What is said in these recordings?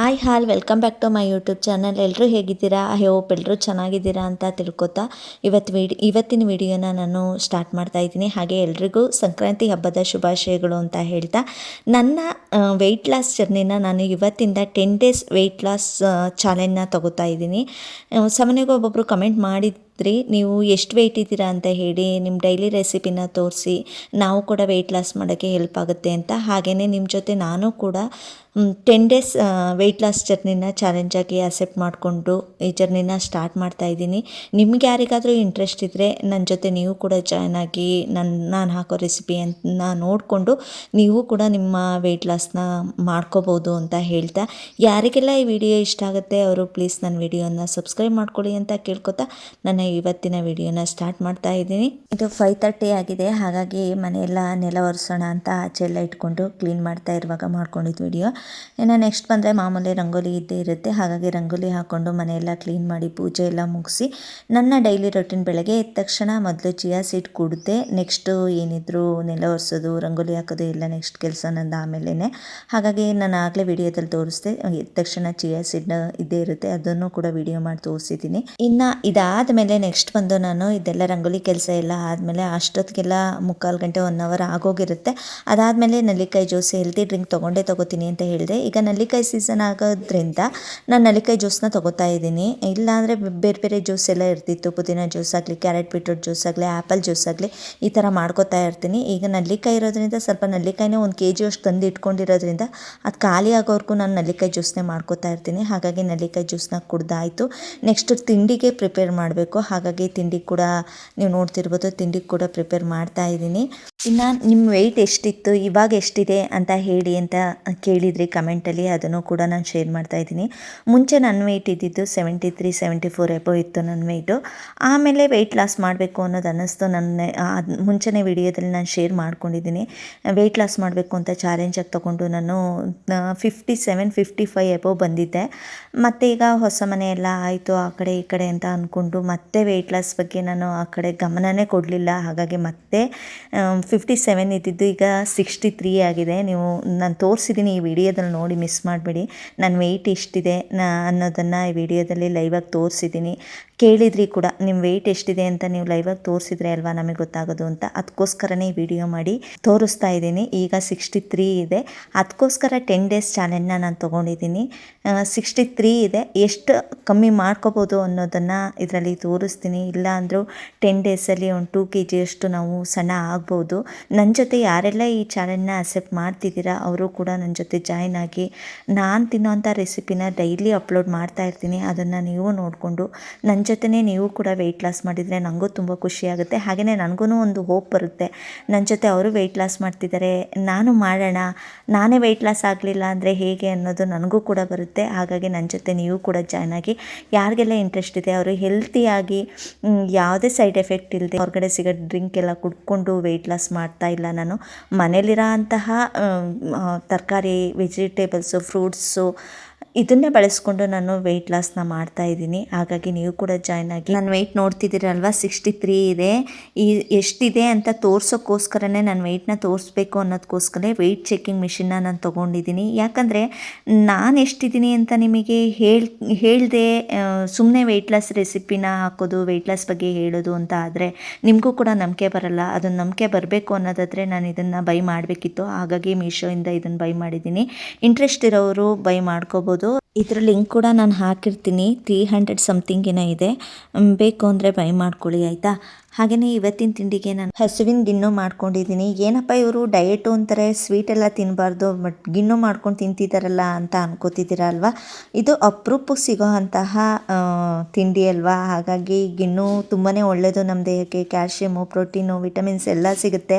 Hi all, welcome back to my YouTube channel. ಎಲ್ಲರೂ ಹೇಗಿದ್ದೀರಾ? I hope ಎಲ್ಲರೂ ಚೆನ್ನಾಗಿದ್ದೀರಾ ಅಂತ ತಿಳ್ಕೊತಾ ಇವತ್ತು ವಿಡಿ, ಇವತ್ತಿನ ವಿಡಿಯೋನ ನಾನು ಸ್ಟಾರ್ಟ್ ಮಾಡ್ತಾ ಇದ್ದೀನಿ. ಹಾಗೆ ಎಲ್ರಿಗೂ ಸಂಕ್ರಾಂತಿ ಹಬ್ಬದ ಶುಭಾಶಯಗಳು ಅಂತ ಹೇಳ್ತಾ, ನನ್ನ ವೆಯ್ಟ್ ಲಾಸ್ ಜರ್ನಿನ ನಾನು ಇವತ್ತಿಂದ ಟೆನ್ ಡೇಸ್ ವೆಯ್ಟ್ ಲಾಸ್ ಚಾಲೆಂಜ್ನ ತಗೋತಾ ಇದ್ದೀನಿ. ಸಾಮಾನ್ಯವಾಗಿ ಒಬ್ಬೊಬ್ಬರು ಕಮೆಂಟ್ ಮಾಡಿದ್ರಿ ನೀವು ಎಷ್ಟು ವೆಯ್ಟ್ ಇದ್ದೀರಾ ಅಂತ ಹೇಳಿ ನಿಮ್ಮ ಡೈಲಿ ರೆಸಿಪಿನ ತೋರಿಸಿ, ನಾವು ಕೂಡ ವೆಯ್ಟ್ ಲಾಸ್ ಮಾಡೋಕ್ಕೆ ಹೆಲ್ಪ್ ಆಗುತ್ತೆ ಅಂತ. ಹಾಗೆಯೇ ನಿಮ್ಮ ಜೊತೆ ನಾನು ಕೂಡ ಟೆನ್ ಡೇಸ್ ವೆಯ್ಟ್ ಲಾಸ್ ಜರ್ನಿನ ಚಾಲೆಂಜಾಗಿ ಅಸೆಪ್ಟ್ ಮಾಡಿಕೊಂಡು ಈ ಜರ್ನಿನ ಸ್ಟಾರ್ಟ್ ಮಾಡ್ತಾ ಇದ್ದೀನಿ. ನಿಮ್ಗೆ ಯಾರಿಗಾದರೂ ಇಂಟ್ರೆಸ್ಟ್ ಇದ್ದರೆ ನನ್ನ ಜೊತೆ ನೀವು ಕೂಡ ಜಾಯ್ನ್ ಆಗಿ ನನ್ನ ನಾನು ಹಾಕೋ ರೆಸಿಪಿಯನ್ನ ನೋಡಿಕೊಂಡು ನೀವು ಕೂಡ ನಿಮ್ಮ ವೆಯ್ಟ್ ಲಾಸ್ನ ಮಾಡ್ಕೋಬೋದು ಅಂತ ಹೇಳ್ತಾ. ಯಾರಿಗೆಲ್ಲ ಈ ವಿಡಿಯೋ ಇಷ್ಟ ಆಗುತ್ತೆ, ಅವರು ಪ್ಲೀಸ್ ನನ್ನ ವಿಡಿಯೋನ ಸಬ್ಸ್ಕ್ರೈಬ್ ಮಾಡ್ಕೊಳ್ಳಿ ಅಂತ ಕೇಳ್ಕೊತಾ ನನ್ನ ಇವತ್ತಿನ ವಿಡಿಯೋನ ಸ್ಟಾರ್ಟ್ ಮಾಡ್ತಾ ಇದ್ದೀನಿ. ಇದು ಫೈವ್ ತರ್ಟಿ ಆಗಿದೆ. ಹಾಗಾಗಿ ಮನೆಯೆಲ್ಲ ನೆಲ ಒರೆಸೋಣ ಅಂತ ಆಚೆ ಎಲ್ಲ ಇಟ್ಕೊಂಡು ಕ್ಲೀನ್ ಮಾಡ್ತಾ ಇರುವಾಗ ಮಾಡ್ಕೊಂಡಿದ್ದು ವಿಡಿಯೋ. ಇನ್ನು ನೆಕ್ಸ್ಟ್ ಬಂದರೆ ಮಾಮೂಲಿ ರಂಗೋಲಿ ಇದ್ದೇ ಇರುತ್ತೆ. ಹಾಗಾಗಿ ರಂಗೋಲಿ ಹಾಕ್ಕೊಂಡು ಮನೆಯೆಲ್ಲ ಕ್ಲೀನ್ ಮಾಡಿ ಪೂಜೆ ಎಲ್ಲ ಮುಗಿಸಿ ನನ್ನ ಡೈಲಿ ರೊಟೀನ್ ಬೆಳಗ್ಗೆ ಎದ್ದ ತಕ್ಷಣ ಮೊದಲು ಚಿಯಾ ಸೀಟ್ ಕುಡಿದೆ ನೆಕ್ಸ್ಟು ಏನಿದ್ರು ನೆಲ ಒರೆಸೋದು, ರಂಗೋಲಿ ಹಾಕೋದು ಎಲ್ಲ ನೆಕ್ಸ್ಟ್ ಕೆಲಸ ನಂದು ಆಮೇಲೆ ಹಾಗಾಗಿ ನಾನು ಆಗಲೇ ವಿಡಿಯೋದಲ್ಲಿ ತೋರಿಸ್ದೆ. ಎದ್ದ ತಕ್ಷಣ ಚಿಯಾ ಸೀಡ್ನ ಇದ್ದೇ ಇರುತ್ತೆ. ಅದನ್ನು ಕೂಡ ವಿಡಿಯೋ ಮಾಡಿ ತೋರಿಸಿದ್ದೀನಿ. ಇನ್ನು ಇದಾದ ಮೇಲೆ ನೆಕ್ಸ್ಟ್ ಬಂದು ನಾನು ಇದೆಲ್ಲ ರಂಗೋಲಿ ಕೆಲಸ ಎಲ್ಲ ಆದಮೇಲೆ ಅಷ್ಟೊತ್ತಿಗೆಲ್ಲ ಮುಕ್ಕಾಲು ಗಂಟೆ ಒನ್ ಅವರ್ ಆಗೋಗಿರುತ್ತೆ. ಅದಾದಮೇಲೆ ನಲ್ಲಿಕಾಯಿ ಜ್ಯೂಸ್ ಹೆಲ್ತಿ ಡ್ರಿಂಕ್ ತೊಗೊಂಡೇ ತೊಗೋತೀನಿ ಅಂತ ಹೇಳಿದೆ. ಈಗ ನಲ್ಲಿಕಾಯಿ ಸೀಸನ್ ಆಗೋದ್ರಿಂದ ನಾನು ನಲ್ಲಿಕಾಯಿ ಜ್ಯೂಸ್ನ ತೊಗೋತಾ ಇದ್ದೀನಿ. ಇಲ್ಲಾಂದರೆ ಬೇರೆ ಬೇರೆ ಜ್ಯೂಸ್ ಎಲ್ಲ ಇರ್ತಿತ್ತು. ಪುದೀನ ಜ್ಯೂಸ್ ಆಗಲಿ ಕ್ಯಾರೆಟ್ ಬೀಟ್ರೂಟ್ ಜ್ಯೂಸ್ ಆಗಲಿ ಆ್ಯಪಲ್ ಜ್ಯೂಸ್ ಆಗಲಿ, ಈ ಥರ ಮಾಡ್ಕೋತಾ ಇರ್ತೀನಿ. ಈಗ ನಲ್ಲಿಕಾಯಿ ಇರೋದ್ರಿಂದ ಸ್ವಲ್ಪ ನಲ್ಲಿಕಾಯಿನೇ ಒಂದು ಕೆ ಜಿ ಅಷ್ಟು ತಂದು ಇಟ್ಕೊಂಡಿರೋದ್ರಿಂದ ಅದು ಖಾಲಿ ಆಗೋವರೆಗೂ ನಾನು ನಲ್ಲಿಕಾಯಿ ಜ್ಯೂಸ್ನೇ ಮಾಡ್ಕೋತಾ ಇರ್ತೀನಿ. ಹಾಗಾಗಿ ನಲ್ಲಿಕಾಯಿ ಜ್ಯೂಸ್ನ ಕುಡ್ದಾಯಿತು. ನೆಕ್ಸ್ಟ್ ತಿಂಡಿಗೆ ಪ್ರಿಪೇರ್ ಮಾಡಬೇಕು. ಹಾಗಾಗಿ ತಿಂಡಿ ಕೂಡ ನೀವು ನೋಡ್ತಿರ್ಬೋದು ತಿಂಡಿ ಕೂಡ ಪ್ರಿಪೇರ್ ಮಾಡ್ತಾ ಇದ್ದೀನಿ. ಇನ್ನು ನಿಮ್ಮ ವೆಯ್ಟ್ ಎಷ್ಟಿತ್ತು, ಇವಾಗ ಎಷ್ಟಿದೆ ಅಂತ ಹೇಳಿ ಅಂತ ಕೇಳಿದ್ರಿ ಕಮೆಂಟಲ್ಲಿ ಅದನ್ನು ಕೂಡ ನಾನು ಶೇರ್ ಮಾಡ್ತಾ ಇದ್ದೀನಿ. ಮುಂಚೆ ನನ್ನ ವೆಯ್ಟ್ ಇದ್ದಿದ್ದು seventy three seventy four above ಇತ್ತು ನನ್ನ ವೆಯ್ಟು ಆಮೇಲೆ ವೆಯ್ಟ್ ಲಾಸ್ ಮಾಡಬೇಕು ಅನ್ನೋದು ಅನ್ನಿಸ್ತು ನನ್ನ ಮುಂಚೆನೇ ವಿಡಿಯೋದಲ್ಲಿ ನಾನು ಶೇರ್ ಮಾಡ್ಕೊಂಡಿದ್ದೀನಿ. ವೆಯ್ಟ್ ಲಾಸ್ ಮಾಡಬೇಕು ಅಂತ ಚಾಲೆಂಜಾಗಿ ತೊಗೊಂಡು ನಾನು fifty seven fifty five above ಬಂದಿದ್ದೆ. ಮತ್ತು ಈಗ ಹೊಸ ಮನೆ ಎಲ್ಲ ಆಯಿತು, ಆ ಕಡೆ ಈ ಕಡೆ ಅಂತ ಅಂದ್ಕೊಂಡು ಮತ್ತೆ ವೆಯ್ಟ್ ಲಾಸ್ ಬಗ್ಗೆ ನಾನು ಆ ಕಡೆ ಗಮನನೇ ಕೊಡಲಿಲ್ಲ. ಹಾಗಾಗಿ ಮತ್ತೆ ಫಿಫ್ಟಿ ಸೆವೆನ್ ಇದ್ದಿದ್ದು ಈಗ ಸಿಕ್ಸ್ಟಿ ತ್ರೀ ಆಗಿದೆ. ನೀವು ನಾನು ತೋರಿಸಿದ್ದೀನಿ ಈ ವಿಡಿಯೋದಲ್ಲಿ ನೋಡಿ ಮಿಸ್ ಮಾಡಬೇಡಿ. ನನ್ನ ವೆಯ್ಟ್ ಎಷ್ಟಿದೆ ನಾ ಅನ್ನೋದನ್ನು ಈ ವಿಡಿಯೋದಲ್ಲಿ ಲೈವಾಗಿ ತೋರಿಸಿದ್ದೀನಿ ಕೇಳಿದ್ರಿ ಕೂಡ ನಿಮ್ಮ ವೆಯ್ಟ್ ಎಷ್ಟಿದೆ ಅಂತ ನೀವು ಲೈವಾಗಿ ತೋರಿಸಿದ್ರೆ ಅಲ್ವಾ ನಮಗೆ ಗೊತ್ತಾಗೋದು ಅಂತ. ಅದಕ್ಕೋಸ್ಕರನೇ ಈ ವಿಡಿಯೋ ಮಾಡಿ ತೋರಿಸ್ತಾ ಇದ್ದೀನಿ. ಈಗ ಸಿಕ್ಸ್ಟಿ ತ್ರೀ ಇದೆ ಅದಕ್ಕೋಸ್ಕರ ಟೆನ್ ಡೇಸ್ ಚಾಲೆಂಜ್ನ ನಾನು ತೊಗೊಂಡಿದ್ದೀನಿ. ಸಿಕ್ಸ್ಟಿ ತ್ರೀ ಇದೆ. ಎಷ್ಟು ಕಮ್ಮಿ ಮಾಡ್ಕೋಬೋದು ಅನ್ನೋದನ್ನು ಇದರಲ್ಲಿ ತೋರಿಸ್ತೀನಿ. ಇಲ್ಲ ಅಂದರೂ ಟೆನ್ ಡೇಸಲ್ಲಿ ಒಂದು ಟೂ ಕೆ ಜಿಯಷ್ಟು ನಾವು ಸಣ್ಣ ಆಗ್ಬೋದು. ನನ್ನ ಜೊತೆ ಯಾರೆಲ್ಲ ಈ ಚಾನೆಲ್ನ ಅಕ್ಸೆಪ್ಟ್ ಮಾಡ್ತಿದ್ದೀರಾ, ಅವರು ಕೂಡ ನನ್ನ ಜೊತೆ ಜಾಯ್ನ್ ಆಗಿ ನಾನು ತಿನ್ನೋಂಥ ರೆಸಿಪಿನ ಡೈಲಿ ಅಪ್ಲೋಡ್ ಮಾಡ್ತಾ ಇರ್ತೀನಿ. ಅದನ್ನು ನೀವು ನೋಡಿಕೊಂಡು ನನ್ನ ಜೊತೆನೇ ನೀವು ಕೂಡ ವೆಯ್ಟ್ ಲಾಸ್ ಮಾಡಿದರೆ ನನಗೂ ತುಂಬ ಖುಷಿಯಾಗುತ್ತೆ ಹಾಗೆಯೇ ನನಗೂ ಒಂದು ಹೋಪ್ ಬರುತ್ತೆ. ನನ್ನ ಜೊತೆ ಅವರು ವೆಯ್ಟ್ ಲಾಸ್ ಮಾಡ್ತಿದ್ದಾರೆ ನಾನು ಮಾಡೋಣ. ನಾನೇ ವೆಯ್ಟ್ ಲಾಸ್ ಆಗಲಿಲ್ಲ ಅಂದರೆ ಹೇಗೆ ಅನ್ನೋದು ನನಗೂ ಕೂಡ ಬರುತ್ತೆ. ಹಾಗಾಗಿ ನನ್ನ ಜೊತೆ ನೀವು ಕೂಡ ಜಾಯ್ನ್ ಆಗಿ ಯಾರಿಗೆಲ್ಲ ಇಂಟ್ರೆಸ್ಟ್ ಇದೆ, ಅವರು ಹೆಲ್ತಿಯಾಗಿ ಯಾವುದೇ ಸೈಡ್ ಎಫೆಕ್ಟ್ ಇಲ್ಲದೆ ಹೊರಗಡೆ ಸಿಗೋ ಡ್ರಿಂಕ್ ಎಲ್ಲ ಕುಡ್ಕೊಂಡು ವೆಯ್ಟ್ ಲಾಸ್ ಮಾಡ್ತಾ ಇಲ್ಲ ನಾನು. ಮನೇಲಿರೋ ಅಂತಹ ತರಕಾರಿ ವೆಜಿಟೇಬಲ್ಸು ಫ್ರೂಟ್ಸು ಇದನ್ನೇ ಬಳಸ್ಕೊಂಡು ನಾನು ವೆಯ್ಟ್ ಲಾಸ್ನ ಮಾಡ್ತಾ ಇದ್ದೀನಿ. ಹಾಗಾಗಿ ನೀವು ಕೂಡ ಜಾಯ್ನ್ ಆಗಿ ನಾನು ವೆಯ್ಟ್ ನೋಡ್ತಿದ್ದೀರಲ್ವಾ? ಸಿಕ್ಸ್ಟಿ ತ್ರೀ ಇದೆ. ಈ ಎಷ್ಟಿದೆ ಅಂತ ತೋರಿಸೋಕ್ಕೋಸ್ಕರನೇ ನಾನು ವೆಯ್ಟ್ನ ತೋರಿಸ್ಬೇಕು ಅನ್ನೋದಕ್ಕೋಸ್ಕರ ವೆಯ್ಟ್ ಚೆಕಿಂಗ್ ಮಿಷಿನ್ನ ನಾನು ತೊಗೊಂಡಿದ್ದೀನಿ. ಯಾಕಂದರೆ ನಾನು ಎಷ್ಟಿದ್ದೀನಿ ಅಂತ ನಿಮಗೆ ಹೇಳಿ, ಹೇಳಿದೆ ಸುಮ್ಮನೆ ವೆಯ್ಟ್ ಲಾಸ್ ರೆಸಿಪಿನ ಹಾಕೋದು ವೆಯ್ಟ್ ಲಾಸ್ ಬಗ್ಗೆ ಹೇಳೋದು ಅಂತ ಆದರೆ ನಿಮಗೂ ಕೂಡ ನಂಬಿಕೆ ಬರಲ್ಲ. ಅದನ್ನು ನಂಬಿಕೆ ಬರಬೇಕು ಅನ್ನೋದಾದರೆ ನಾನು ಇದನ್ನು ಬೈ ಮಾಡಬೇಕಿತ್ತು. ಹಾಗಾಗಿ ಮೀಶೋಯಿಂದ ಇದನ್ನು ಬೈ ಮಾಡಿದ್ದೀನಿ. ಇಂಟ್ರೆಸ್ಟ್ ಇರೋರು ಬೈ ಮಾಡ್ಕೋಬೋದು. ಇದ್ರ ಲಿಂಕ್ ಕೂಡ ನಾನು ಹಾಕಿರ್ತೀನಿ. ತ್ರೀ ಹಂಡ್ರೆಡ್ ಸಮಥಿಂಗ್ ಏನೋ ಇದೆ. ಬೇಕು ಅಂದರೆ ಬೈ ಮಾಡ್ಕೊಳ್ಳಿ, ಆಯಿತಾ? ಹಾಗೆಯೇ ಇವತ್ತಿನ ತಿಂಡಿಗೆ ನಾನು ಹಸುವಿನ ಗಿಣ್ಣು ಮಾಡ್ಕೊಂಡಿದ್ದೀನಿ. ಏನಪ್ಪ ಇವರು ಡಯಟು ಅಂತಾರೆ ಸ್ವೀಟ್ ಎಲ್ಲ ತಿನ್ನಬಾರ್ದು ಬಟ್ ಗಿಣ್ಣು ಮಾಡ್ಕೊಂಡು ತಿಂತಿದ್ದಾರಲ್ಲ ಅಂತ ಅನ್ಕೋತಿದ್ದೀರ ಅಲ್ವಾ ಇದು ಅಪರೂಪಕ್ಕೆ ಸಿಗೋ ಅಂತಹ ತಿಂಡಿ ಅಲ್ವಾ? ಹಾಗಾಗಿ ಗಿಣ್ಣು ತುಂಬಾ ಒಳ್ಳೆಯದು ನಮ್ಮ ದೇಹಕ್ಕೆ. ಕ್ಯಾಲ್ಶಿಯಮು ಪ್ರೋಟೀನು, ವಿಟಮಿನ್ಸ್ ಎಲ್ಲ ಸಿಗುತ್ತೆ.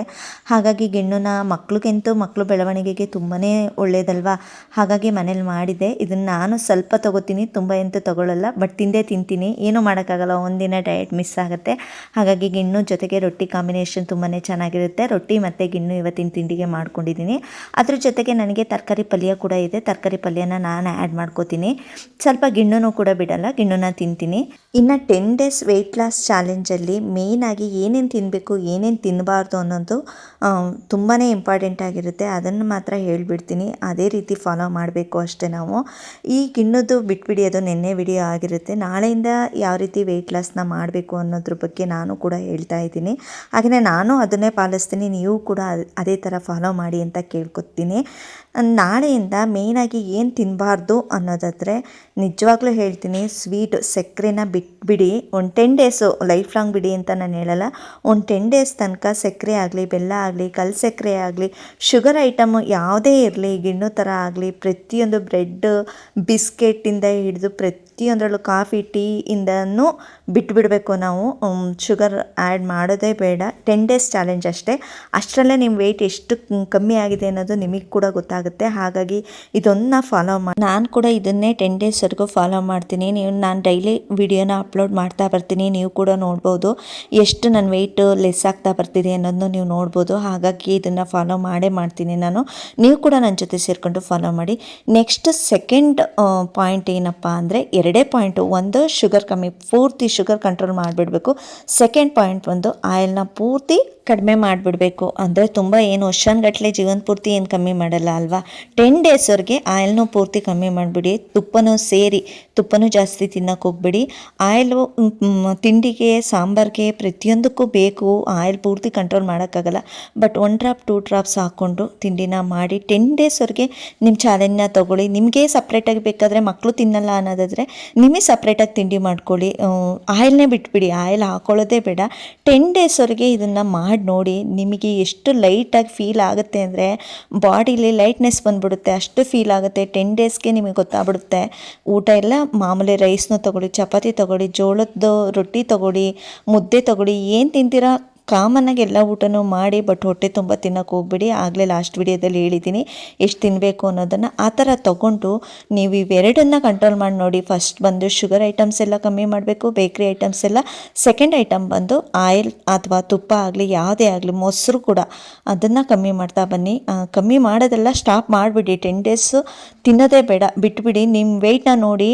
ಹಾಗಾಗಿ ಗಿಣ್ಣುನ ಮಕ್ಳಿಗಂತೂ ಮಕ್ಕಳು ಬೆಳವಣಿಗೆಗೆ ತುಂಬಾ ಒಳ್ಳೆಯದಲ್ವಾ ಹಾಗಾಗಿ ಮನೇಲಿ ಮಾಡಿದೆ. ಇದನ್ನು ನಾನು ಸ್ವಲ್ಪ ತೊಗೋತೀನಿ, ತುಂಬ ಎಂತೂ ತೊಗೊಳ್ಳಲ್ಲ ಬಟ್ ತಿಂದೇ ತಿಂತೀನಿ. ಏನೂ ಮಾಡೋಕ್ಕಾಗಲ್ಲ, ಒಂದಿನ ಡಯಟ್ ಮಿಸ್ ಆಗುತ್ತೆ. ಹಾಗಾಗಿ ಹಾಗೆ ಗಿಣ್ಣು ಜೊತೆಗೆ ರೊಟ್ಟಿ ಕಾಂಬಿನೇಷನ್ ತುಂಬಾ ಚೆನ್ನಾಗಿರುತ್ತೆ. ರೊಟ್ಟಿ ಮತ್ತು ಗಿಣ್ಣು ಇವತ್ತಿನ ತಿಂಡಿಗೆ ಮಾಡ್ಕೊಂಡಿದ್ದೀನಿ. ಅದ್ರ ಜೊತೆಗೆ ನನಗೆ ತರಕಾರಿ ಪಲ್ಯ ಕೂಡ ಇದೆ. ತರಕಾರಿ ಪಲ್ಯನ ನಾನು ಆ್ಯಡ್ ಮಾಡ್ಕೋತೀನಿ. ಸ್ವಲ್ಪ ಗಿಣ್ಣು ಕೂಡ ಬಿಡಲ್ಲ, ಗಿಣ್ಣುನ ತಿಂತೀನಿ. ಇನ್ನು ಟೆನ್ ಡೇಸ್ ವೆಯ್ಟ್ ಲಾಸ್ ಚಾಲೆಂಜಲ್ಲಿ ಮೇಯ್ನಾಗಿ ಏನೇನು ತಿನ್ನಬೇಕು ಏನೇನು ತಿನ್ನಬಾರ್ದು ಅನ್ನೋದು ತುಂಬಾ ಇಂಪಾರ್ಟೆಂಟ್ ಆಗಿರುತ್ತೆ. ಅದನ್ನು ಮಾತ್ರ ಹೇಳಿಬಿಡ್ತೀನಿ. ಅದೇ ರೀತಿ ಫಾಲೋ ಮಾಡಬೇಕು ಅಷ್ಟೇ ನಾವು. ಈ ಗಿಣ್ಣದ್ದು ಬಿಟ್ಬಿಡಿ, ಅದು ನಿನ್ನೆ ವಿಡಿಯೋ ಆಗಿರುತ್ತೆ. ನಾಳೆಯಿಂದ ಯಾವ ರೀತಿ ವೆಯ್ಟ್ ಲಾಸ್ನ ಮಾಡಬೇಕು ಅನ್ನೋದ್ರ ಬಗ್ಗೆ ನಾನು ಕೂಡ ಹೇಳ್ತಾ ಇದ್ದೀನಿ. ಹಾಗೆಯೇ ನಾನು ಅದನ್ನೇ ಪಾಲಿಸ್ತೀನಿ, ನೀವು ಕೂಡ ಅದೇ ಥರ ಫಾಲೋ ಮಾಡಿ ಅಂತ ಕೇಳ್ಕೊತೀನಿ. ನಾಳೆಯಿಂದ ಮೇಯ್ನಾಗಿ ಏನು ತಿನ್ನಬಾರ್ದು ಅನ್ನೋದಾದರೆ ನಿಜವಾಗ್ಲೂ ಹೇಳ್ತೀನಿ ಸ್ವೀಟ್ ಸಕ್ಕರೆನ ಬಿಟ್ಬಿಡಿ ಒಂದು ಟೆನ್ ಡೇಸು ಲೈಫ್ ಲಾಂಗ್ ಬಿಡಿ ಅಂತ ನಾನು ಹೇಳಲ್ಲ. ಒಂದು ಟೆನ್ ಡೇಸ್ ತನಕ ಸಕ್ಕರೆ ಆಗಲಿ, ಬೆಲ್ಲ ಆಗಲಿ ಕಲ್ ಸಕ್ಕರೆ ಆಗಲಿ ಶುಗರ್ ಐಟಮ್ ಯಾವುದೇ ಇರಲಿ, ಗಿಣ್ಣು ಥರ ಆಗಲಿ, ಪ್ರತಿಯೊಂದು ಬ್ರೆಡ್ ಬಿಸ್ಕೆಟಿಂದ ಹಿಡಿದು ಪ್ರತಿಯೊಂದರಲ್ಲೂ ಕಾಫಿ, ಟೀ ಇಂದನೂ ಬಿಟ್ಬಿಡಬೇಕು ನಾವು. ಶುಗರ್ ಆ್ಯಡ್ ಮಾಡೋದೇ ಬೇಡ. ಟೆನ್ ಡೇಸ್ ಚಾಲೆಂಜ್ ಅಷ್ಟೇ. ಅಷ್ಟರಲ್ಲೇ ನಿಮ್ಮ ವೆಯ್ಟ್ ಎಷ್ಟು ಕಮ್ಮಿ ಆಗಿದೆ ಅನ್ನೋದು ನಿಮಗೆ ಕೂಡ ಗೊತ್ತಾಗುತ್ತೆ. ಹಾಗಾಗಿ ಇದನ್ನು ಫಾಲೋ ಮಾಡಿ, ನಾನು ಕೂಡ ಇದನ್ನೇ ಟೆನ್ ಡೇಸ್ವರೆಗೂ ಫಾಲೋ ಮಾಡ್ತೀನಿ. ನೀವು, ನಾನು ಡೈಲಿ ವಿಡಿಯೋನ ಅಪ್ಲೋಡ್ ಮಾಡ್ತಾ ಬರ್ತೀನಿ. ನೀವು ಕೂಡ ನೋಡ್ಬೋದು ಎಷ್ಟು ನನ್ನ ವೆಯ್ಟ್ ಲೆಸ್ ಆಗ್ತಾ ಬರ್ತಿದೆ ಅನ್ನೋದನ್ನು ನೀವು ನೋಡ್ಬೋದು. ಹಾಗಾಗಿ ಇದನ್ನು ಫಾಲೋ ಮಾಡೇ ಮಾಡ್ತೀನಿ ನಾನು. ನೀವು ಕೂಡ ನನ್ನ ಜೊತೆ ಸೇರಿಕೊಂಡು ಫಾಲೋ ಮಾಡಿ. ನೆಕ್ಸ್ಟ್ ಸೆಕೆಂಡ್ ಪಾಯಿಂಟ್ ಏನಪ್ಪ ಅಂದರೆ ಎರಡೇ ಪಾಯಿಂಟು ಒಂದು ಶುಗರ್ ಕಮ್ಮಿ, ಪೂರ್ತಿ ಶುಗರ್ ಕಂಟ್ರೋಲ್ ಮಾಡಿಬಿಡಬೇಕು. ಸೆಕೆಂಡ್ ಪಾಯಿಂಟ್ ಒಂದು ಆಯಿಲ್ನ ಪೂರ್ತಿ ಕಡಿಮೆ ಮಾಡಿಬಿಡಬೇಕು. ಅಂದರೆ ತುಂಬ ಏನು ವರ್ಷಾನ್ಗಟ್ಲೆ ಜೀವನ ಪೂರ್ತಿ ಏನು ಕಮ್ಮಿ ಮಾಡಲ್ಲ ಅಲ್ವಾ? ಟೆನ್ ಡೇಸ್ವರೆಗೆ ಆಯಿಲ್ನೂ ಪೂರ್ತಿ ಕಮ್ಮಿ ಮಾಡಿಬಿಡಿ. ತುಪ್ಪನೂ ಸೇರಿ, ತುಪ್ಪನೂ ಜಾಸ್ತಿ ತಿನ್ನೋಕೆ ಹೋಗ್ಬಿಡಿ. ಆಯಿಲು ತಿಂಡಿಗೆ, ಸಾಂಬಾರಿಗೆ ಪ್ರತಿಯೊಂದಕ್ಕೂ ಬೇಕು. ಆಯಿಲ್ ಪೂರ್ತಿ ಕಂಟ್ರೋಲ್ ಮಾಡೋಕ್ಕಾಗಲ್ಲ. But one drop two drops ಹಾಕ್ಕೊಂಡು ತಿಂಡಿನ ಮಾಡಿ ಟೆನ್ ಡೇಸ್ವರೆಗೆ ನಿಮ್ಮ ಚಾಲೆಂಜ್ನ ತೊಗೊಳ್ಳಿ. ನಿಮಗೆ ಸಪ್ರೇಟಾಗಿ ಬೇಕಾದರೆ ಮಕ್ಕಳು ತಿನ್ನಲ್ಲ ಅನ್ನೋದಾದರೆ ನಿಮಗೆ ಸಪ್ರೇಟಾಗಿ ತಿಂಡಿ ಮಾಡ್ಕೊಳ್ಳಿ. ಆಯಿಲ್ನೇ ಬಿಟ್ಬಿಡಿ. ಆಯಿಲ್ ಹಾಕೊಳ್ಳೋದೇ ಬೇಡ. ಟೆನ್ ಡೇಸ್ವರೆಗೆ ಇದನ್ನು ಮಾಡಿ ನೋಡಿ ನಿಮಗೆ ಎಷ್ಟು ಲೈಟಾಗಿ ಫೀಲ್ ಆಗುತ್ತೆ ಅಂದರೆ ಬಾಡಿಲಿ ಲೈಟ್ನೆಸ್ ಬಂದ್ಬಿಡುತ್ತೆ. ಅಷ್ಟು ಫೀಲ್ ಆಗುತ್ತೆ. ಟೆನ್ ಡೇಸ್ಗೆ ನಿಮಗೆ ಗೊತ್ತಾಗ್ಬಿಡುತ್ತೆ. ಊಟ ಎಲ್ಲ ಮಾಮೂಲಿ ರೈಸ್ನೂ ತೊಗೊಳ್ಳಿ, ಚಪಾತಿ ತೊಗೊಳ್ಳಿ, ಜೋಳದ್ದು ರೊಟ್ಟಿ ತೊಗೊಳ್ಳಿ, ಮುದ್ದೆ ತೊಗೊಳ್ಳಿ, ಏನು ತಿಂತೀರಾ? ಕಾಮನ್ನಾಗಿ ಎಲ್ಲ ಊಟನೂ ಮಾಡಿ, ಬಟ್ ಹೊಟ್ಟೆ ತುಂಬ ತಿನ್ನೋಕೆ ಹೋಗ್ಬಿಡಿ. ಆಗಲೇ ಲಾಸ್ಟ್ ವಿಡಿಯೋದಲ್ಲಿ ಹೇಳಿದ್ದೀನಿ, ಎಷ್ಟು ತಿನ್ನಬೇಕು ಅನ್ನೋದನ್ನು ಆ ಥರ ತೊಗೊಂಡು ನೀವು ಇವೆರಡನ್ನ ಕಂಟ್ರೋಲ್ ಮಾಡಿ ನೋಡಿ. ಫಸ್ಟ್ ಬಂದು ಶುಗರ್ ಐಟಮ್ಸ್ ಎಲ್ಲ ಕಮ್ಮಿ ಮಾಡಬೇಕು ಬೇಕ್ರಿ ಐಟಮ್ಸ್ ಎಲ್ಲ. ಸೆಕೆಂಡ್ ಐಟಮ್ ಬಂದು ಆಯಿಲ್ ಅಥವಾ ತುಪ್ಪ ಆಗಲಿ, ಯಾವುದೇ ಆಗಲಿ, ಮೊಸರು ಕೂಡ ಅದನ್ನು ಕಮ್ಮಿ ಮಾಡ್ತಾ ಬನ್ನಿ. ಕಮ್ಮಿ ಮಾಡೋದೆಲ್ಲ ಸ್ಟಾಪ್ ಮಾಡಿಬಿಡಿ. ಟೆನ್ ಡೇಸು ತಿನ್ನೋದೇ ಬೇಡ. ಬಿಟ್ಬಿಡಿ. ನಿಮ್ಮ ವೆಯ್ಟ್ನ ನೋಡಿ.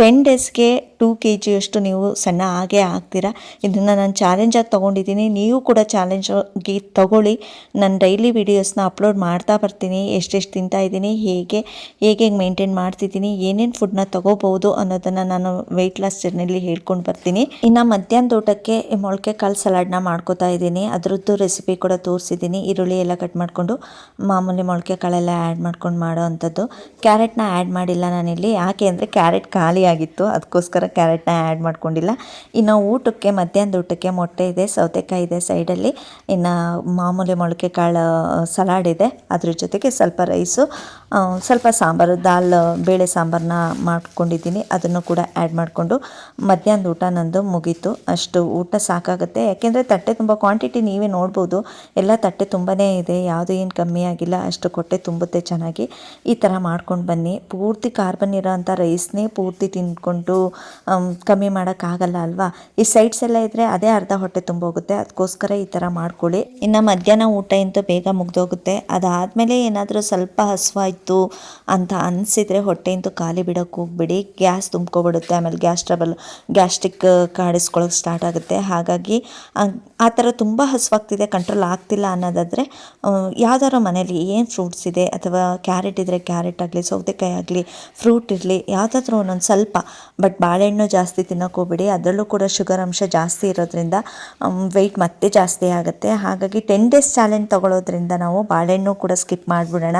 ಟೆನ್ ಡೇಸ್ಗೆ ಟೂ ಕೆ ಜಿಯಷ್ಟು ನೀವು ಸಣ್ಣ ಹಾಗೆ ಆಗ್ತೀರಾ? ಇದನ್ನು ನಾನು ಚಾಲೆಂಜಾಗಿ ತೊಗೊಂಡಿದ್ದೀನಿ. ನೀವು ಕೂಡ ಚಾಲೆಂಜಾಗಿ ತಗೊಳ್ಳಿ. ನಾನು ಡೈಲಿ ವೀಡಿಯೋಸ್ನ ಅಪ್ಲೋಡ್ ಮಾಡ್ತಾ ಬರ್ತೀನಿ. ಎಷ್ಟೆಷ್ಟು ತಿಂತಾ ಇದ್ದೀನಿ, ಹೇಗೆ ಹೇಗೆ ಮೇಂಟೈನ್ ಮಾಡ್ತಿದ್ದೀನಿ, ಏನೇನು ಫುಡ್ನ ತೊಗೋಬೋದು ಅನ್ನೋದನ್ನು ನಾನು ವೆಯ್ಟ್ ಲಾಸ್ ಜರ್ನಲ್ಲಿ ಹೇಳ್ಕೊಂಡು ಬರ್ತೀನಿ. ಇನ್ನು ಮಧ್ಯಾಹ್ನದ ಊಟಕ್ಕೆ ಮೊಳಕೆ ಕಾಳು ಸಲಾಡ್ನ ಮಾಡ್ಕೋತಾ ಇದ್ದೀನಿ. ಅದರದ್ದು ರೆಸಿಪಿ ಕೂಡ ತೋರಿಸಿದ್ದೀನಿ. ಈರುಳ್ಳಿ ಎಲ್ಲ ಕಟ್ ಮಾಡಿಕೊಂಡು ಮಾಮೂಲಿ ಮೊಳಕೆ ಕಾಳೆಲ್ಲ ಆ್ಯಡ್ ಮಾಡ್ಕೊಂಡು ಮಾಡೋ ಅಂಥದ್ದು. ಕ್ಯಾರೆಟ್ನ ಆ್ಯಡ್ ಮಾಡಿಲ್ಲ ನಾನಿಲ್ಲಿ. ಯಾಕೆ ಅಂದರೆ ಕ್ಯಾರೆಟ್ ಖಾಲಿ ಆಗಿತ್ತು ಅದಕ್ಕೋಸ್ಕರ ಕ್ಯಾರೆಟ್ನ ಆ್ಯಡ್ ಮಾಡ್ಕೊಂಡಿಲ್ಲ. ಇನ್ನು ಊಟಕ್ಕೆ ಮಧ್ಯಾಹ್ನದ ಊಟಕ್ಕೆ ಮೊಟ್ಟೆ ಇದೆ, ಸೌತೆಕಾಯಿ ಇದೆ ಸೈಡಲ್ಲಿ. ಇನ್ನು ಮಾಮೂಲಿ ಮೊಳಕೆ ಕಾಳು ಸಲಾಡ್ ಇದೆ. ಅದ್ರ ಜೊತೆಗೆ ಸ್ವಲ್ಪ ರೈಸು ಸ್ವಲ್ಪ ಸಾಂಬಾರು, ದಾಲ್, ಬೇಳೆ ಸಾಂಬಾರನ್ನ ಮಾಡ್ಕೊಂಡಿದ್ದೀನಿ. ಅದನ್ನು ಕೂಡ ಆ್ಯಡ್ ಮಾಡಿಕೊಂಡು ಮಧ್ಯಾಹ್ನದ ಊಟ ನಂದು ಮುಗೀತು. ಅಷ್ಟು ಊಟ ಸಾಕಾಗುತ್ತೆ. ಯಾಕೆಂದರೆ ತಟ್ಟೆ ತುಂಬ ಕ್ವಾಂಟಿಟಿ ನೀವೇ ನೋಡ್ಬೋದು. ಎಲ್ಲ ತಟ್ಟೆ ತುಂಬಾ ಇದೆ. ಯಾವುದೂ ಏನು ಕಮ್ಮಿ ಆಗಿಲ್ಲ. ಅಷ್ಟು ಕೊಟ್ಟೆ ತುಂಬುತ್ತೆ ಚೆನ್ನಾಗಿ. ಈ ಥರ ಮಾಡ್ಕೊಂಡು ಬನ್ನಿ. ಪೂರ್ತಿ ಕಾರ್ಬನ್ ಇರೋ ಅಂಥ ರೈಸ್ನೇ ಪೂರ್ತಿ ತಿಂದ್ಕೊಂಡು ಕಮ್ಮಿ ಮಾಡೋಕ್ಕಾಗಲ್ಲ ಅಲ್ವಾ? ಈ ಸೈಡ್ಸ್ ಎಲ್ಲ ಇದ್ದರೆ ಅದೇ ಅರ್ಧ ಹೊಟ್ಟೆ ತುಂಬೋಗುತ್ತೆ. ಅದಕ್ಕೋಸ್ಕರ ಈ ಥರ ಮಾಡ್ಕೊಳ್ಳಿ. ಇನ್ನು ಮಧ್ಯಾಹ್ನ ಊಟ ಇಂತೂ ಬೇಗ ಮುಗ್ದೋಗುತ್ತೆ. ಅದಾದಮೇಲೆ ಏನಾದರೂ ಸ್ವಲ್ಪ ಹಸುವಾಯಿತು ಅಂತ ಅನಿಸಿದರೆ ಹೊಟ್ಟೆ ಇಂತೂ ಖಾಲಿ ಬಿಡೋಕ್ಕೆ ಹೋಗ್ಬಿಡಿ. ಗ್ಯಾಸ್ ತುಂಬ್ಕೊಬಿಡುತ್ತೆ. ಆಮೇಲೆ ಗ್ಯಾಸ್ ಟ್ರಬಲ್, ಗ್ಯಾಸ್ಟ್ರಿಕ್ ಕಾಡಿಸ್ಕೊಳ್ಳೋಕೆ ಸ್ಟಾರ್ಟ್ ಆಗುತ್ತೆ. ಹಾಗಾಗಿ ಆ- ಥರ ತುಂಬ ಹಸುವಾಗ್ತಿದೆ ಕಂಟ್ರೋಲ್ ಆಗ್ತಿಲ್ಲ ಅನ್ನೋದಾದರೆ ಯಾವ್ದಾರ ಮನೇಲಿ ಏನು ಫ್ರೂಟ್ಸ್ ಇದೆ ಅಥವಾ ಕ್ಯಾರೆಟ್ ಇದ್ದರೆ ಕ್ಯಾರೆಟ್ ಆಗಲಿ, ಸೌತೆಕಾಯಿ ಆಗಲಿ ಫ್ರೂಟ್ ಇರಲಿ, ಯಾವುದಾದ್ರೂ ಒಂದೊಂದು ಸ್ವಲ್ಪ ಬಟ್ ಬಾಳೆಹಣ್ಣು ಜಾಸ್ತಿ ಹೋಗ್ಬೇಡಿ. ಅದರಲ್ಲೂ ಕೂಡ ಶುಗರ್ ಅಂಶ ಜಾಸ್ತಿ ಇರೋದ್ರಿಂದ ವೆಯ್ಟ್ ಮತ್ತೆ ಜಾಸ್ತಿ ಆಗುತ್ತೆ. ಹಾಗಾಗಿ ಟೆನ್ ಡೇಸ್ ಚಾಲೆಂಜ್ ತಗೊಳ್ಳೋದ್ರಿಂದ ನಾವು ಬಾಳೆಹಣ್ಣು ಕೂಡ ಸ್ಕಿಪ್ ಮಾಡಿಬಿಡೋಣ.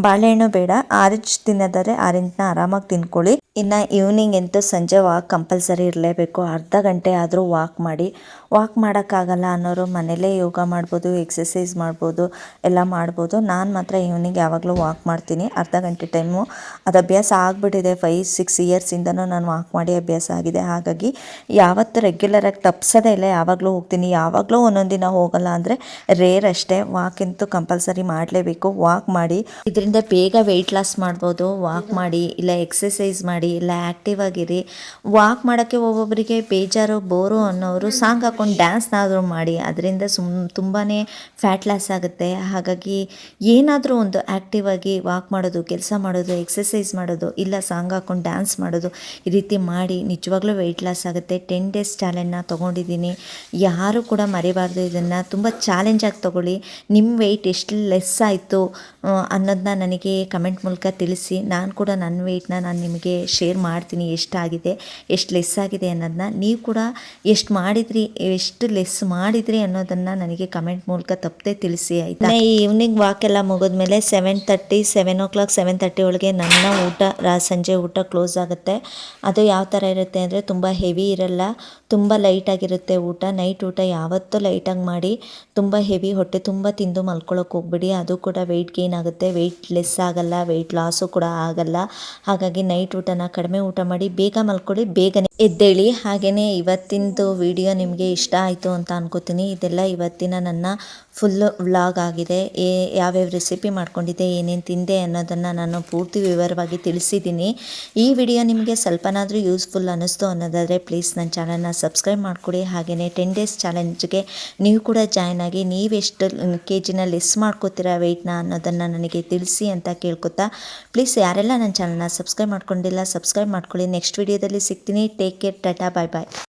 ಬಾಳೆಹಣ್ಣು ಬೇಡ, ಆರೆಂಜ್ ತಿನ್ನೋದಾದರೆ ಆರೆಂಜ್ನ ಆರಾಮಾಗಿ ತಿನ್ಕೊಳ್ಳಿ. ಇನ್ನು ಈವ್ನಿಂಗ್ ಎಂತೂ ಸಂಜೆ ವಾಕ್ ಕಂಪಲ್ಸರಿ ಇರಲೇಬೇಕು. ಅರ್ಧ ಗಂಟೆ ಆದರೂ ವಾಕ್ ಮಾಡಿ. ವಾಕ್ ಮಾಡೋಕ್ಕಾಗಲ್ಲ ಅನ್ನೋರು ಮನೇಲೇ ಯೋಗ ಮಾಡ್ಬೋದು ಎಕ್ಸಸೈಸ್ ಮಾಡ್ಬೋದು, ಎಲ್ಲ ಮಾಡ್ಬೋದು. ನಾನು ಮಾತ್ರ ಈವ್ನಿಂಗ್ ಯಾವಾಗಲೂ ವಾಕ್ ಮಾಡ್ತೀನಿ. ಅರ್ಧ ಗಂಟೆ ಟೈಮು ಅದು ಅಭ್ಯಾಸ ಆಗಿಬಿಟ್ಟಿದೆ. ಫೈವ್ ಸಿಕ್ಸ್ ಇಯರ್ಸಿಂದನೂ ನಾನು ವಾಕ್ ಮಾಡಿ ಅಭ್ಯಾಸ ಆಗಿದೆ. ಹಾಗಾಗಿ ಯಾವತ್ತು ರೆಗ್ಯುಲರಾಗಿ ತಪ್ಸೋದೇ ಇಲ್ಲ. ಯಾವಾಗಲೂ ಹೋಗ್ತೀನಿ. ಯಾವಾಗಲೂ ಒಂದೊಂದು ದಿನ ಹೋಗಲ್ಲ ಅಂದರೆ ರೇರ್ ಅಷ್ಟೇ. ವಾಕ್ ಅಂತೂ ಕಂಪಲ್ಸರಿ ಮಾಡಲೇಬೇಕು. ವಾಕ್ ಮಾಡಿ. ಇದರಿಂದ ಬೇಗ ವೆಯ್ಟ್ ಲಾಸ್ ಮಾಡ್ಬೋದು. ವಾಕ್ ಮಾಡಿ. ಇಲ್ಲ ಎಕ್ಸಸೈಸ್ ಮಾಡಿ. ಇಲ್ಲ ಆ್ಯಕ್ಟಿವ್ ಆಗಿರಿ. ವಾಕ್ ಮಾಡೋಕ್ಕೆ ಒಬ್ಬೊಬ್ಬರಿಗೆ ಬೇಜಾರು, ಬೋರು ಅನ್ನೋರು ಸಾಂಗ್ ಹಾಕೊಂಡು ಹಾಕ್ಕೊಂಡು ಡ್ಯಾನ್ಸ್ನಾದರೂ ಮಾಡಿ, ಅದರಿಂದ ಸುಮ್ ತುಂಬಾ ಫ್ಯಾಟ್ ಲಾಸ್ ಆಗುತ್ತೆ. ಹಾಗಾಗಿ ಏನಾದರೂ ಒಂದು ಆ್ಯಕ್ಟಿವ್ ಆಗಿ ವಾಕ್ ಮಾಡೋದು, ಕೆಲಸ ಮಾಡೋದು ಎಕ್ಸಸೈಸ್ ಮಾಡೋದು, ಇಲ್ಲ ಸಾಂಗ್ ಹಾಕ್ಕೊಂಡು ಡ್ಯಾನ್ಸ್ ಮಾಡೋದು, ಈ ರೀತಿ ಮಾಡಿ ನಿಜವಾಗ್ಲೂ ವೆಯ್ಟ್ ಲಾಸ್ ಆಗುತ್ತೆ. ಟೆನ್ ಡೇಸ್ ಚಾಲೆಂಜ್ನ ತೊಗೊಂಡಿದ್ದೀನಿ. ಯಾರೂ ಕೂಡ ಮರಿಬಾರ್ದು ಇದನ್ನು. ತುಂಬ ಚಾಲೆಂಜಾಗಿ ತೊಗೊಳ್ಳಿ. ನಿಮ್ಮ ವೆಯ್ಟ್ ಎಷ್ಟು ಲೆಸ್ ಆಯಿತು ಅನ್ನೋದನ್ನ ನನಗೆ ಕಮೆಂಟ್ ಮೂಲಕ ತಿಳಿಸಿ. ನಾನು ಕೂಡ ನನ್ನ ವೆಯ್ಟ್ನ ನಾನು ನಿಮಗೆ ಶೇರ್ ಮಾಡ್ತೀನಿ ಎಷ್ಟಾಗಿದೆ ಎಷ್ಟು ಲೆಸ್ ಆಗಿದೆ ಅನ್ನೋದನ್ನ ನೀವು ಕೂಡ ಎಷ್ಟು ಮಾಡಿದ್ರಿ ಎಷ್ಟು ಲೆಸ್ ಮಾಡಿದ್ರಿ ಅನ್ನೋದನ್ನ ನನಗೆ ಕಮೆಂಟ್ ಮೂಲಕ ತಪ್ಪದೆ ತಿಳಿಸಿ, ಆಯಿತಾ? ಈ ಈವ್ನಿಂಗ್ ವಾಕ್ ಎಲ್ಲ ಮುಗಿದ್ಮೇಲೆ seven thirty seven o'clock seven thirty ಒಳಗೆ ನನ್ನ ಊಟ, ರಾ, ಸಂಜೆ ಊಟ ಕ್ಲೋಸ್ ಆಗುತ್ತೆ. ಅದು ಯಾವ ಥರ ಇರುತ್ತೆ ಅಂದರೆ ತುಂಬ ಹೆವಿ ಇರಲ್ಲ, ತುಂಬ ಲೈಟಾಗಿರುತ್ತೆ ಊಟ. ನೈಟ್ ಊಟ ಯಾವತ್ತೂ ಲೈಟಾಗಿ ಮಾಡಿ, ತುಂಬ ಹೆವಿ ಹೊಟ್ಟೆ ತುಂಬ ತಿಂದು ಮಲ್ಕೊಳ್ಳೋಕೆ ಹೋಗ್ಬಿಡಿ. ಅದು ಕೂಡ ವೆಯ್ಟ್ ಗೇನ್ ಆಗುತ್ತೆ. ವೆಯ್ಟ್ ಲೆಸ್ ಆಗಲ್ಲ ವೆಯ್ಟ್ ಲಾಸು ಕೂಡ ಆಗಲ್ಲ. ಹಾಗಾಗಿ ನೈಟ್ ಊಟನ ಕಡಿಮೆ ಊಟ ಮಾಡಿ, ಬೇಗ ಮಲ್ಕೊಳ್ಳಿ, ಬೇಗನೆ ಎದ್ದೇಳಿ. ಹಾಗೆಯೇ ಇವತ್ತಿಂದು ವಿಡಿಯೋ ನಿಮಗೆ ಇಷ್ಟ ಆಯಿತು ಅಂತ ಅನ್ಕೋತೀನಿ. ಇದೆಲ್ಲ ಇವತ್ತಿನ ನನ್ನ ಫುಲ್ಲು ವ್ಲಾಗ್ ಆಗಿದೆ. ಏ ಯಾವ್ಯಾವ ರೆಸಿಪಿ ಮಾಡ್ಕೊಂಡಿದ್ದೆ, ಏನೇನು ತಿಂದೆ ಅನ್ನೋದನ್ನು ನಾನು ಪೂರ್ತಿ ವಿವರವಾಗಿ ತಿಳಿಸಿದ್ದೀನಿ. ಈ ವಿಡಿಯೋ ನಿಮಗೆ ಸ್ವಲ್ಪನಾದರೂ ಯೂಸ್ಫುಲ್ ಅನ್ನಿಸ್ತು ಅನ್ನೋದಾದರೆ ಪ್ಲೀಸ್ ನನ್ನ ಚಾನಲ್ನ ಸಬ್ಸ್ಕ್ರೈಬ್ ಮಾಡಿಕೊಡಿ. ಹಾಗೆಯೇ ಟೆನ್ ಡೇಸ್ ಚಾಲೆಂಜ್ಗೆ ನೀವು ಕೂಡ ಜಾಯ್ನ್ ಆಗಿ ನೀವೆಷ್ಟು ಕೆ ಜಿನ ಲೆಸ್ ಮಾಡ್ಕೋತೀರಾ ವೆಯ್ಟ್ನ ಅನ್ನೋದನ್ನು ನನಗೆ ತಿಳಿಸಿ ಅಂತ ಕೇಳ್ಕೊತಾ. ಪ್ಲೀಸ್ ಯಾರೆಲ್ಲ ನನ್ನ ಚಾನಲ್ನ ಸಬ್ಸ್ಕ್ರೈಬ್ ಮಾಡ್ಕೊಂಡಿಲ್ಲ ಸಬ್ಸ್ಕ್ರೈಬ್ ಮಾಡ್ಕೊಳ್ಳಿ. ನೆಕ್ಸ್ಟ್ ವಿಡಿಯೋದಲ್ಲಿ ಸಿಗ್ತೀನಿ. Take care tata bye bye